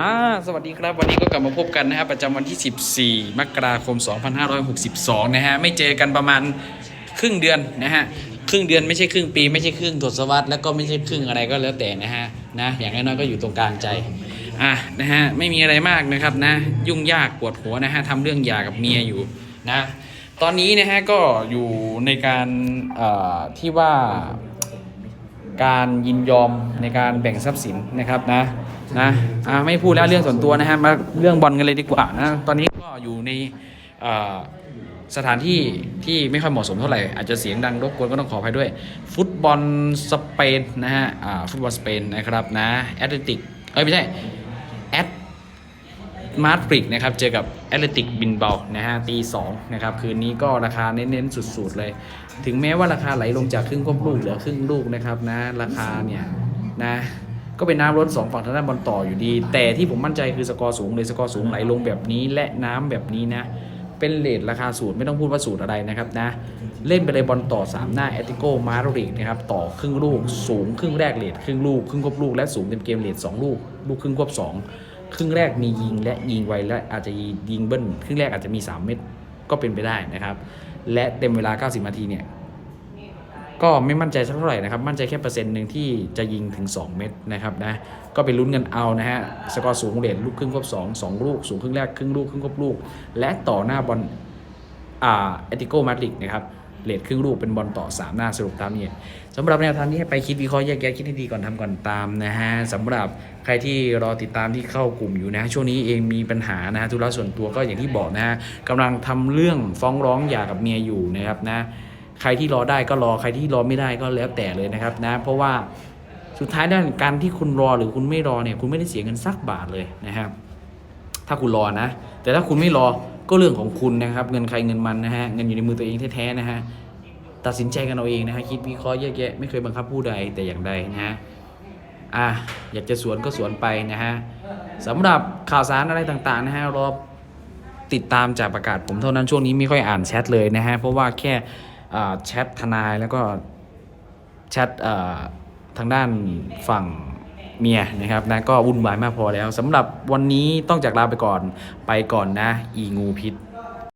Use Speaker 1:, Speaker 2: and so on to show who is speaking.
Speaker 1: อ่าสวัสดีครับวันนี้ก็กลับมาพบกันนะครับประจำวันที่ 14 มกราคม 2562 นะฮะไม่เจอกันประมาณครึ่งเดือนนะฮะครึ่งเดือนไม่ใช่ครึ่งปีไม่ใช่ครึ่งทศวรรษแล้วก็ไม่ใช่ครึ่งอะไรก็แล้วแต่นะฮะนะอย่างน้อยๆก็อยู่ตรงกลางใจอะนะฮะไม่มีอะไรมากนะครับนะยุ่งยากปวดหัวนะฮะทำเรื่องหย่ากับเมียอยู่นะตอนนี้นะฮะก็อยู่ในการเอ่อที่ว่าการยินยอมในการแบ่งทรัพย์สินนะครับนะ นะอ่าไม่พูดแล้วเรื่องส่วนตัวนะฮะมาเรื่องบอลกันเลยดีกว่านะตอนนี้ก็อยู่ในอ่อสถานที่ที่ไม่ค่อยเหมาะสมเท่าไหร่ อาจจะเสียงดังรบกวนก็ต้องขออภัยด้วย ฟุตบอลสเปนนะฮะอ่าฟุตบอลสเปนนะครับนะแอตเลติกเอ้ยไม่ใช่แอตมาดริดนะครับเจอกับแอตเลติกบินเบานะฮะตีสองนะครับคืนนี้ก็ราคาเน้นๆสุดๆเลย ถึงแม้ว่าราคาไหลลงจากครึ่งควบลูกเหลือครึ่งลูกนะครับนะราคาเนี่ยนะ ก็เป็นน้ำล้นสองฝั่งทางด้านบอลต่ออยู่ดี แต่ที่ผมมั่นใจคือสกอร์สูงเลยสกอร์สูงไหลลงแบบนี้และน้ำแบบนี้นะ เป็นเลทราคาสูตรไม่ต้องพูดว่าสูตรอะไรนะครับนะ เล่นไปเลยบอลต่อ 3 หน้าแอตติโกมาดริดนะครับต่อครึ่งลูกสูงครึ่งแรกเลทครึ่งลูกครึ่งควบลูกและสูงเต็มเกมเลทสองลูกลูกครึ่งควบสองครึ่งแรกมียิงและยิงไวและอาจจะยิงเบิ้ลครึ่งแรกอาจจะมี 3 เม็ดก็เป็นไปได้นะครับ และเต็มเวลา 90 นาทีเนี่ย ก็ไม่มั่นใจสักเท่าไหร่นะครับ มั่นใจแค่เปอร์เซ็นต์หนึ่งที่จะยิงถึง 2 เม็ดนะครับนะ ก็ไปลุ้นกันเอานะฮะ สกอร์สูงเด่นลูกครึ่งควบ2 2 ลูก สูงครึ่งแรกครึ่งลูกครึ่งควบลูก และต่อหน้าบอลอ่าเอติโกมาดริดนะครับเลทครึ่งลูกเป็นบอลต่อ 3 หน้าสรุปตามนี้สำหรับแนวทางนี้ให้ไปคิดวิเคราะห์แยกแยะคิดให้ดีก่อนทำก่อนตามนะฮะสำหรับใครที่รอติดตามที่เข้ากลุ่มอยู่นะ ช่วงนี้เองมีปัญหานะฮะธุระส่วนตัวก็อย่างที่บอกนะฮะกำลังทำเรื่องฟ้องร้องหย่ากับเมียอยู่นะครับนะ ใครที่รอได้ก็รอใครที่รอไม่ได้ก็แล้วแต่เลยนะครับนะเพราะว่าสุดท้ายด้านการที่คุณรอหรือคุณไม่รอเนี่ยคุณไม่ได้เสียเงินสักบาทเลยนะครับ ถ้าคุณรอนะ แต่ถ้าคุณไม่รอก็เรื่องของคุณนะครับ เงินใครเงินมันนะฮะเงินอยู่ในมือตัวเองแท้ๆนะฮะตัดสินใจกันเอาเองนะฮะคิดวิเคราะห์แยกแยะไม่เคยบังคับผู้ใดแต่อย่างใดนะฮะอะอยากจะสวนก็สวนไปนะฮะสำหรับข่าวสารอะไรต่างๆนะฮะรอติดตามจากประกาศผมเท่านั้นช่วงนี้ไม่ค่อยอ่านแชทเลยนะฮะเพราะว่าแค่ แชททนายแล้วก็แชททางด้านฝั่งเมียนะครับนะก็วุ่นวายมากพอแล้วสำหรับวันนี้ต้องจากลาไปก่อนไปก่อนนะ อีงูพิษ